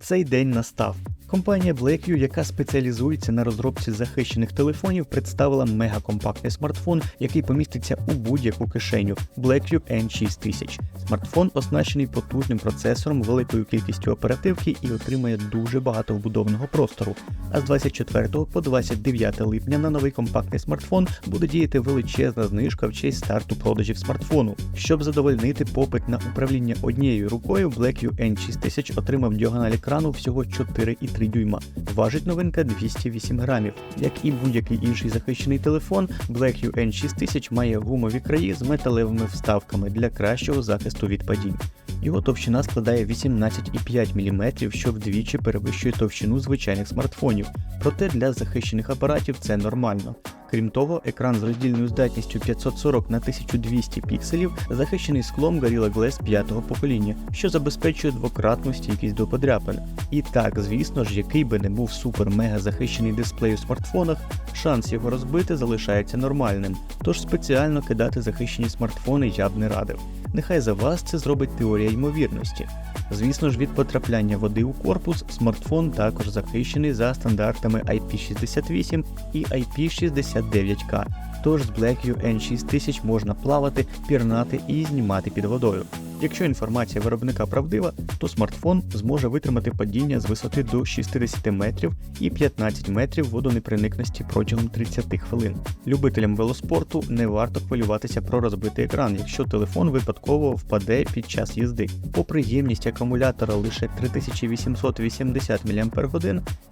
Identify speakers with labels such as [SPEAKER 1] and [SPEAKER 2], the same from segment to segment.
[SPEAKER 1] Цей день настав. Компанія Blackview, яка спеціалізується на розробці захищених телефонів, представила мегакомпактний смартфон, який поміститься у будь-яку кишеню Blackview N6000. Смартфон оснащений потужним процесором, великою кількістю оперативки і отримає дуже багато вбудованого простору. А з 24 по 29 липня на новий компактний смартфон буде діяти величезна знижка в честь старту продажів смартфону. Щоб задовольнити попит на управління однією рукою, Blackview N6000 отримав діагональ екрану всього 4,3 дюйма. Важить новинка 208 грамів. Як і будь-який інший захищений телефон, Blackview N6000 має гумові краї з металевими вставками для кращого захисту від падінь. Його товщина складає 18,5 мм, що вдвічі перевищує товщину звичайних смартфонів. Проте для захищених апаратів це нормально. Крім того, екран з роздільною здатністю 540 на 1200 пікселів захищений склом Gorilla Glass 5-го покоління, що забезпечує двократну стійкість до подряпин. І так, звісно ж, який би не був супер-мега захищений дисплей у смартфонах, шанс його розбити залишається нормальним, тож спеціально кидати захищені смартфони я б не радив. Нехай за вас це зробить теорія ймовірності. Звісно ж, від потрапляння води у корпус смартфон також захищений за стандартами IP68 і IP69K. Тож з Blackview N6000 можна плавати, пірнати і знімати під водою. Якщо інформація виробника правдива, то смартфон зможе витримати падіння з висоти до 60 метрів і 15 метрів водонепроникності протягом 30 хвилин. Любителям велоспорту не варто хвилюватися про розбитий екран, якщо телефон випадково впаде під час їзди. Попри ємність акумулятора лише 3880 мАч,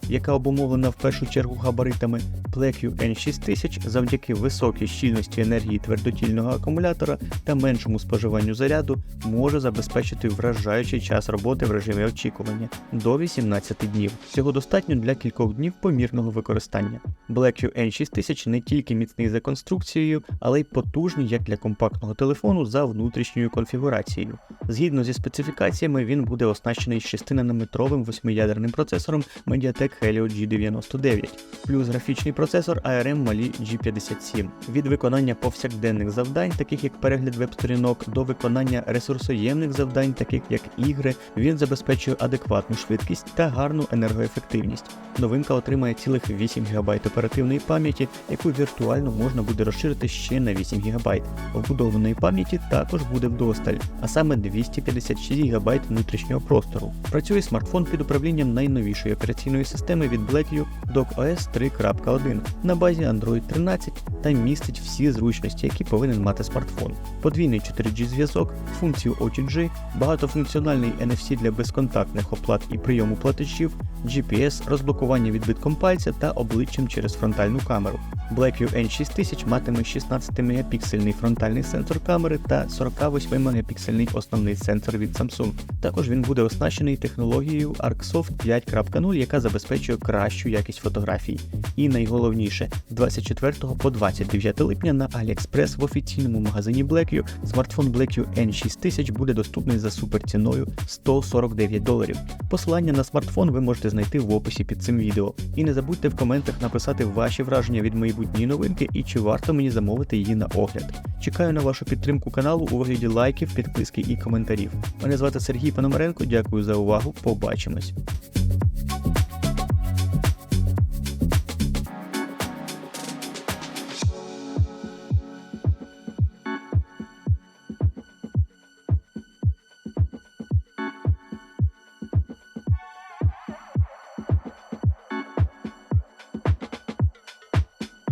[SPEAKER 1] яка обумовлена в першу чергу габаритами, Blackview N6000 завдяки високій щільності енергії твердотільного акумулятора та меншому споживанню заряду може забезпечити вражаючий час роботи в режимі очікування до 18 днів. Цього достатньо для кількох днів помірного використання. Blackview N6000 не тільки міцний за конструкцією, але й потужний як для компактного телефону за внутрішньою конфігурацією. Згідно зі специфікаціями, він буде оснащений 6-нанометровим восьмиядерним процесором Mediatek Helio G99, плюс графічний процесор ARM Mali G57. Від виконання повсякденних завдань, таких як перегляд веб-сторінок, до виконання ресурсоємних завдань, таких як ігри, він забезпечує адекватну швидкість та гарну енергоефективність. Новинка отримає цілих 8 ГБ оперативної пам'яті, яку віртуально можна буде розширити ще на 8 ГБ. Вбудованої пам'яті також буде вдосталь, а саме 256 ГБ внутрішнього простору. Працює смартфон під управлінням найновішої операційної системи від Blackview DocOS 3.1 на базі Android 13 та містить всі зручності, які повинен мати смартфон. Подвійний 4G зв'язок, функцію OTG, багатофункціональний NFC для безконтактних оплат і прийому платежів, GPS, розблокування відбитком пальця та обличчям через фронтальну камеру. Blackview N6000 матиме 16-мегапіксельний фронтальний сенсор камери та 48-мегапіксельний основний сенсор від Samsung. Також він буде оснащений технологією ArcSoft 5.0, яка забезпечує кращу якість фотографій. І найголовніше, з 24 по 29 липня на AliExpress в офіційному магазині Blackview смартфон Blackview N6000 буде доступний за суперціною 149 доларів. Посилання на смартфон ви можете знайти в описі під цим відео. І не забудьте в коментах написати ваші враження від майбутньої новинки і чи варто мені замовити її на огляд. Чекаю на вашу підтримку каналу у вигляді лайків, підписки і коментарів. Мене звати Сергій Пономаренко. Дякую за увагу. Побачимось.